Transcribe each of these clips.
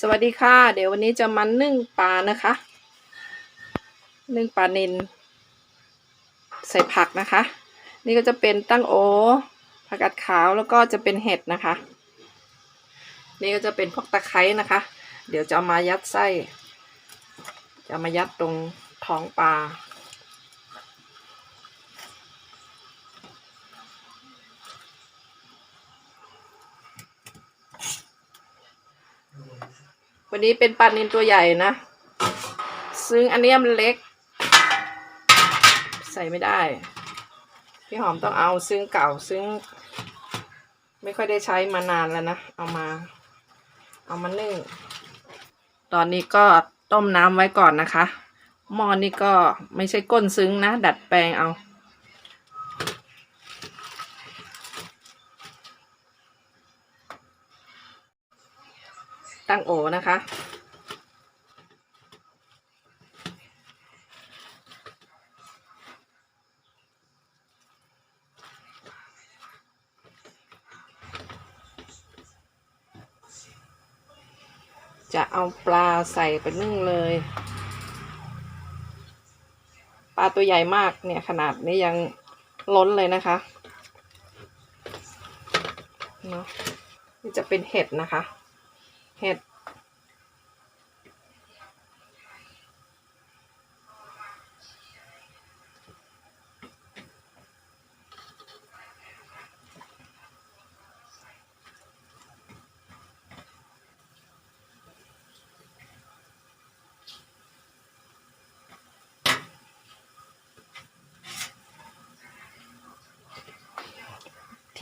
สวัสดีค่ะ เดี๋ยววันนี้จะมานึ่งปลานะคะ นึ่งปลานินใส่ผักนะคะ นี่ก็จะเป็นตั้งโอผักกาดขาวแล้วก็จะเป็นเห็ดนะคะ นี่ก็จะเป็นพวกตะไคร้นะคะ เดี๋ยวจะเอามายัดไส้ จะมายัดตรงท้องปลา วันนี้เป็นปลานินตัวใหญ่นะ ซึ่งอันนี้มันเล็ก ใส่ไม่ได้ พี่หอมต้องเอาซึ่งเก่าซึ่ง ไม่ค่อยได้ใช้มานานแล้วนะ เอามา เอามานึ่ง ตอนนี้ก็ต้มน้ำไว้ก่อนนะคะหม้อนี่ก็ไม่ใช่ก้นซึ้งนะ ดัดแปลงเอา ตั้งโอนะคะ จะเอาปลาใส่ไปนึ่งเลย ปลาตัวใหญ่มากเนี่ยขนาดนี้ยังล้นเลยนะคะเนาะนี่จะเป็นเห็ดนะคะ เห็ด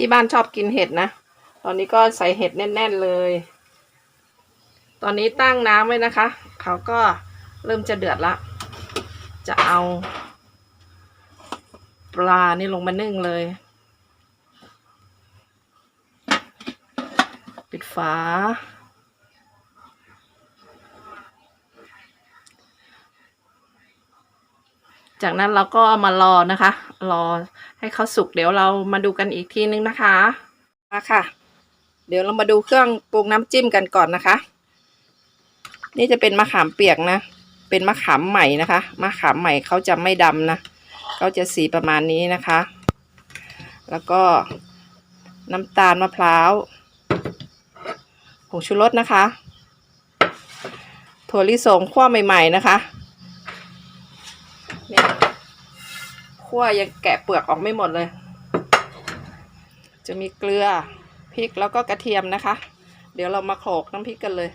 ที่บ้านชอบกินเห็ดนะ ตอนนี้ก็ใส่เห็ดแน่น ๆ เลย ตอนนี้ตั้งน้ำไว้นะคะ เขาก็เริ่มจะเดือดละ จะเอา ปลานี่ลงมานึ่งเลย ปิดฝา จากนั้นเราก็มารอนะคะ รอให้เขาสุกเดี๋ยวเรามาดูกันอีกทีนึงนะคะมาค่ะ เดี๋ยวเรามาดูเครื่องปรุงน้ำจิ้มกันก่อนนะคะ นี่จะเป็นมะขามเปียกนะ เป็นมะขามใหม่นะคะ มะขามใหม่เขาจะไม่ดำนะเขาจะสีประมาณนี้นะคะ แล้วก็น้ำตาลมะพร้าวผงชูรสนะคะ ถั่วลิสงคั่วใหม่ ๆ นะคะนี่คั่วยังแกะเปลือกออกไม่หมดเลย จะมีเกลือพริกแล้วก็กระเทียมนะคะ เดี๋ยวเรามาโขลกน้ำพริกกันเลย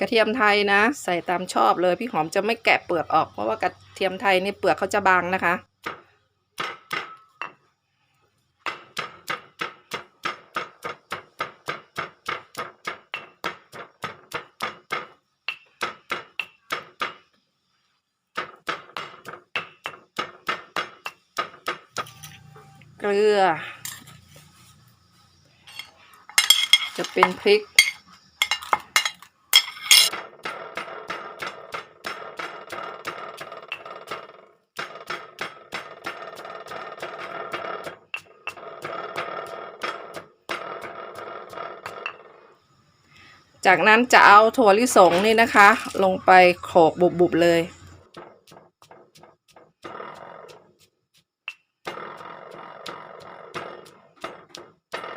กระเทียมไทยนะ ใส่ตามชอบเลยพี่หอมจะไม่แกะเปลือกออก เพราะว่ากระเทียมไทยนี่เปลือกเขาจะบางนะคะ เกลือ จะเป็นพริก จากนั้นจะเอาถั่วลิสงนี่นะคะ ลงไปโขลกบุบๆเลย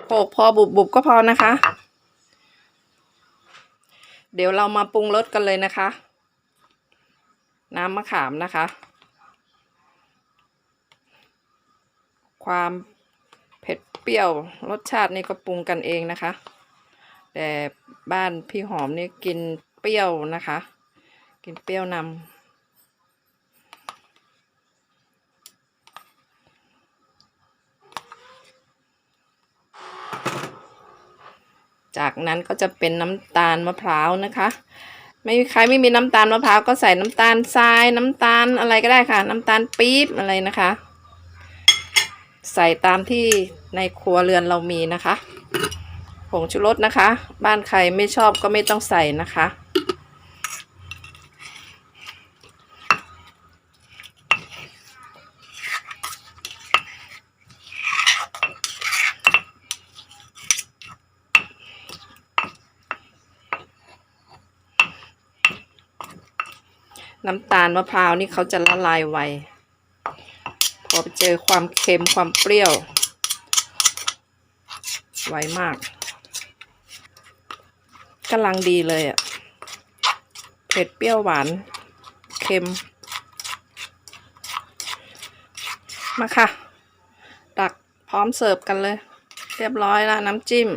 โขลกพอบุบๆก็พอนะคะ เดี๋ยวเรามาปรุงรสกันเลยนะคะ น้ำมะขามนะคะ ความเผ็ดเปรี้ยวรสชาตินี่ก็ปรุงกันเองนะคะ แต่บ้านพี่หอมนี่กินเปรี้ยวนะคะ กินเปรี้ยวนำจากนั้นก็จะเป็นน้ำตาลมะพร้าวนะคะไม่มีใครไม่มีน้ำตาลมะพร้าวก็ใส่น้ำตาลทรายน้ำตาลอะไรก็ได้ค่ะ น้ำตาลปี๊บอะไรนะคะ ใส่ตามที่ในครัวเรือนเรามีนะคะ งชูรสนะคะ บ้านใครไม่ชอบก็ไม่ต้องใส่นะคะนน้ำตาลมะพร้าวนี่เขาจะละลายไวพอไปเจอความเค็มความเปรี้ยวไวมาก กำลังดีเลยอะ่ะ เผ็ดเปรี้ยวหวาน เค็ม มาค่ะ ตักพร้อมเสิร์ฟกันเลย เรียบร้อยแล้วน้ำจิ้ม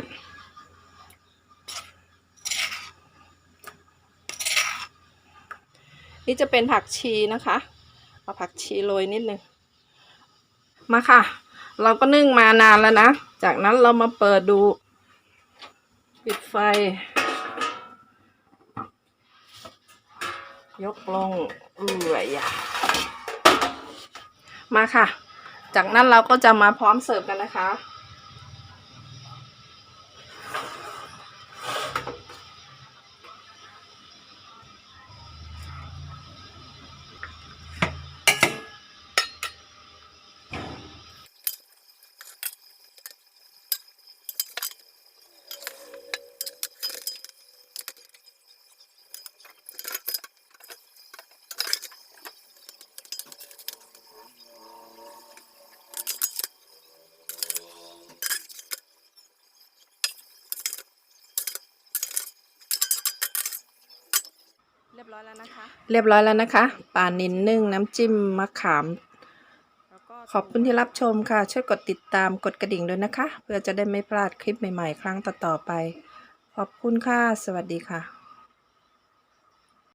นี่จะเป็นผักชีนะคะเอาผักชีโรยนิดนึง มาค่ะ เราก็นึ่งมานานแล้วนะ จากนั้นเรามาเปิดดู ปิดไฟ ยกลงเอื่อยมาค่ะ จากนั้นเราก็จะมาพร้อมเสิร์ฟกันนะคะ ร้อยแล้วนะคะ เรียบร้อยแล้วนะคะปลานินนึ่งน้ำจิ้มมะขาม ขอบคุณที่รับชมค่ะ ช่วยกดติดตามกดกระดิ่งด้วยนะคะ เพื่อจะได้ไม่พลาดคลิปใหม่ๆ ครั้งต่อๆไป ขอบคุณค่ะ สวัสดีค่ะ